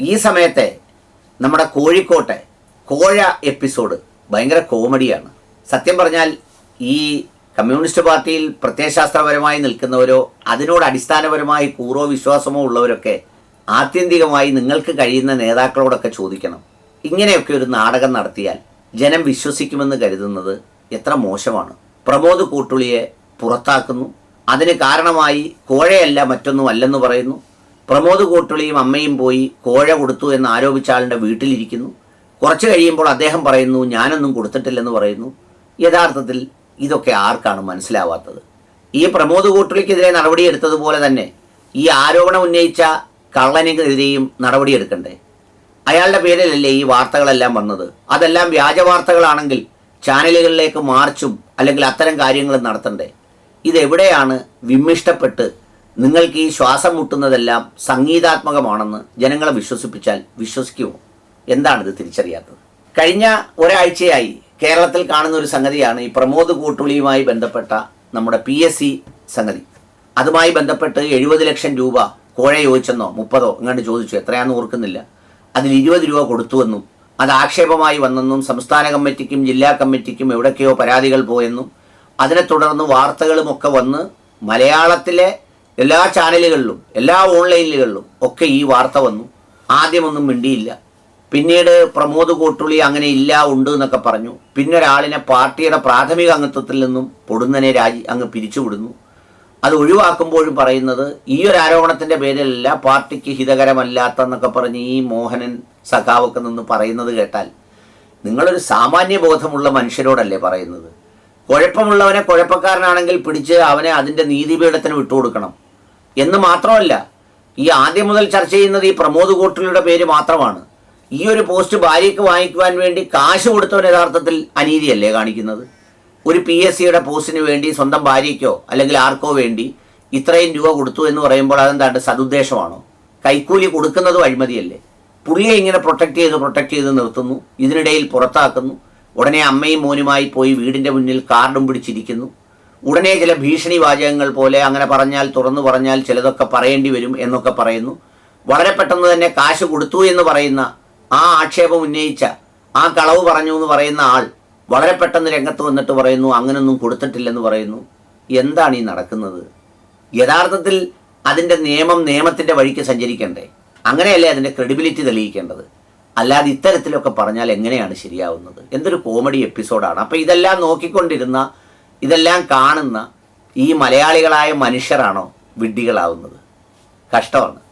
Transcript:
ഈ സമയത്തെ നമ്മുടെ കോഴിക്കോട്ടെ കോഴ എപ്പിസോഡ് ഭയങ്കര കോമഡിയാണ്. സത്യം പറഞ്ഞാൽ ഈ കമ്മ്യൂണിസ്റ്റ് പാർട്ടിയിൽ പ്രത്യയശാസ്ത്രപരമായി നിൽക്കുന്നവരോ അതിനോട് അടിസ്ഥാനപരമായി കൂറോ വിശ്വാസമോ ഉള്ളവരൊക്കെ ആത്യന്തികമായി നിങ്ങൾക്ക് കഴിയുന്ന നേതാക്കളോടൊക്കെ ചോദിക്കണം. ഇങ്ങനെയൊക്കെ ഒരു നാടകം നടത്തിയാൽ ജനം വിശ്വസിക്കുമെന്ന് കരുതുന്നത് എത്ര മോശമാണ്. പ്രമോദ് കൂട്ടുളിയെ പുറത്താക്കുന്നു. അതിന് കാരണമായി കോഴയല്ല മറ്റൊന്നും അല്ലെന്ന് പറയുന്നു. പ്രമോദ് കോട്ടുളിയും അമ്മയും പോയി കോഴ കൊടുത്തു എന്ന് ആരോപിച്ച ആളിന്റെ വീട്ടിലിരിക്കുന്നു. കുറച്ച് കഴിയുമ്പോൾ അദ്ദേഹം പറയുന്നു ഞാനൊന്നും കൊടുത്തിട്ടില്ലെന്ന് പറയുന്നു. യഥാർത്ഥത്തിൽ ഇതൊക്കെ ആർക്കാണ് മനസ്സിലാവാത്തത്? ഈ പ്രമോദ് കൂട്ടുളിക്കെതിരെ നടപടിയെടുത്തതുപോലെ തന്നെ ഈ ആരോപണം ഉന്നയിച്ച കള്ളനെതിരെയും നടപടിയെടുക്കണ്ടേ? അയാളുടെ പേരിലല്ലേ ഈ വാർത്തകളെല്ലാം വന്നത്? അതെല്ലാം വ്യാജ വാർത്തകളാണെങ്കിൽ ചാനലുകളിലേക്ക് മാർച്ചും അല്ലെങ്കിൽ അത്തരം കാര്യങ്ങളും നടത്തണ്ടേ? ഇതെവിടെയാണ് വിമ്മിഷ്ടപ്പെട്ട് നിങ്ങൾക്ക് ഈ ശ്വാസം മുട്ടുന്നതെല്ലാം സംഗീതാത്മകമാണെന്ന് ജനങ്ങളെ വിശ്വസിപ്പിച്ചാൽ വിശ്വസിക്കുമോ? എന്താണിത് തിരിച്ചറിയാത്തത്? കഴിഞ്ഞ ഒരാഴ്ചയായി കേരളത്തിൽ കാണുന്ന ഒരു സംഗതിയാണ് ഈ പ്രമോദ് കൂട്ടുളിയുമായി ബന്ധപ്പെട്ട നമ്മുടെ പി എസ് സി സംഗതി. അതുമായി ബന്ധപ്പെട്ട് എഴുപത് ലക്ഷം രൂപ കോഴ ചോദിച്ചെന്നോ മുപ്പതോ എങ്ങാണ്ട് ചോദിച്ചു. എത്രയാണെന്ന് ഓർക്കുന്നില്ല. അതിൽ ഇരുപത് രൂപ കൊടുത്തുവെന്നും അത് ആക്ഷേപമായി വന്നെന്നും സംസ്ഥാന കമ്മിറ്റിക്കും ജില്ലാ കമ്മിറ്റിക്കും എവിടേക്കെയോ പരാതികൾ പോയെന്നും അതിനെ തുടർന്ന് വാർത്തകളുമൊക്കെ വന്ന് മലയാളത്തിലെ എല്ലാ ചാനലുകളിലും എല്ലാ ഓൺലൈനുകളിലും ഒക്കെ ഈ വാർത്ത വന്നു. ആദ്യമൊന്നും മിണ്ടിയില്ല. പിന്നീട് പ്രമോദ് കോട്ടുളി അങ്ങനെ ഇല്ല ഉണ്ട് എന്നൊക്കെ പറഞ്ഞു. പിന്നെ ഒരാളിനെ പാർട്ടിയുടെ പ്രാഥമിക അംഗത്വത്തിൽ നിന്നും പൊടുന്നനെ രാജി അങ്ങ് പിരിച്ചുവിടുന്നു. അത് ഒഴിവാക്കുമ്പോഴും പറയുന്നത് ഈ ഒരു ആരോപണത്തിന്റെ പേരിലല്ല പാർട്ടിക്ക് ഹിതകരമല്ലാത്ത എന്നൊക്കെ പറഞ്ഞ് ഈ മോഹനൻ സഖാവൊക്കെ നിന്ന് പറയുന്നത് കേട്ടാൽ നിങ്ങളൊരു സാമാന്യ ബോധമുള്ള മനുഷ്യരോടല്ലേ പറയുന്നത്? കുഴപ്പമുള്ളവനെ കുഴപ്പക്കാരനാണെങ്കിൽ പിടിച്ച് അവനെ അതിന്റെ നീതിപീഠത്തിന് വിട്ടുകൊടുക്കണം. എന്ന് മാത്രമല്ല ഈ ആദ്യം മുതൽ ചർച്ച ചെയ്യുന്നത് ഈ പ്രമോദ് കോട്ടുളിയുടെ പേര് മാത്രമാണ്. ഈ ഒരു പോസ്റ്റ് ഭാര്യയ്ക്ക് വാങ്ങിക്കുവാൻ വേണ്ടി കാശ് കൊടുത്തവൻ യഥാർത്ഥത്തിൽ അനീതിയല്ലേ കാണിക്കുന്നത്? ഒരു പി എസ് സിയുടെ പോസ്റ്റിന് വേണ്ടി സ്വന്തം ഭാര്യയ്ക്കോ അല്ലെങ്കിൽ ആർക്കോ വേണ്ടി ഇത്രയും രൂപ കൊടുത്തു എന്ന് പറയുമ്പോൾ അതെന്താണ്ട് സതുദ്ദേശമാണോ? കൈക്കൂലി കൊടുക്കുന്നതും അഴിമതിയല്ലേ? പുള്ളിയെ ഇങ്ങനെ പ്രൊട്ടക്ട് ചെയ്ത് പ്രൊട്ടക്ട് ചെയ്ത് നിർത്തുന്നു ഇതിനിടയിൽ പുറത്താക്കുന്നു. ഉടനെ അമ്മയും മോനുമായി പോയി വീടിന്റെ മുന്നിൽ കാർഡും പിടിച്ചിരിക്കുന്നു. ഉടനെ ചില ഭീഷണി വാചകങ്ങൾ പോലെ അങ്ങനെ പറഞ്ഞാൽ തുറന്നു പറഞ്ഞാൽ ചിലതൊക്കെ പറയേണ്ടി വരും എന്നൊക്കെ പറയുന്നു. വളരെ പെട്ടെന്ന് തന്നെ കാശ് കൊടുത്തു എന്ന് പറയുന്ന ആ ആക്ഷേപം ഉന്നയിച്ച ആ കളവ് പറഞ്ഞു എന്ന് പറയുന്ന ആൾ വളരെ പെട്ടെന്ന് രംഗത്ത് വന്നിട്ട് പറയുന്നു അങ്ങനൊന്നും കൊടുത്തിട്ടില്ലെന്ന് പറയുന്നു. എന്താണ് ഈ നടക്കുന്നത്? യഥാർത്ഥത്തിൽ അതിന്റെ നിയമം നിയമത്തിന്റെ വഴിക്ക് സഞ്ചരിക്കണ്ടേ? അങ്ങനെയല്ലേ അതിന്റെ ക്രെഡിബിലിറ്റി തെളിയിക്കേണ്ടത്? അല്ലാതെ ഇത്തരത്തിലൊക്കെ പറഞ്ഞാൽ എങ്ങനെയാണ് ശരിയാവുന്നത്? എന്തൊരു കോമഡി എപ്പിസോഡാണ് അപ്പോൾ ഇതെല്ലാം നോക്കിക്കൊണ്ടിരുന്ന ഇതെല്ലാം കാണുന്ന ഈ മലയാളികളായ മനുഷ്യരാണോ വിഡ്ഢികളാവുന്നത്? കഷ്ടമാണ്.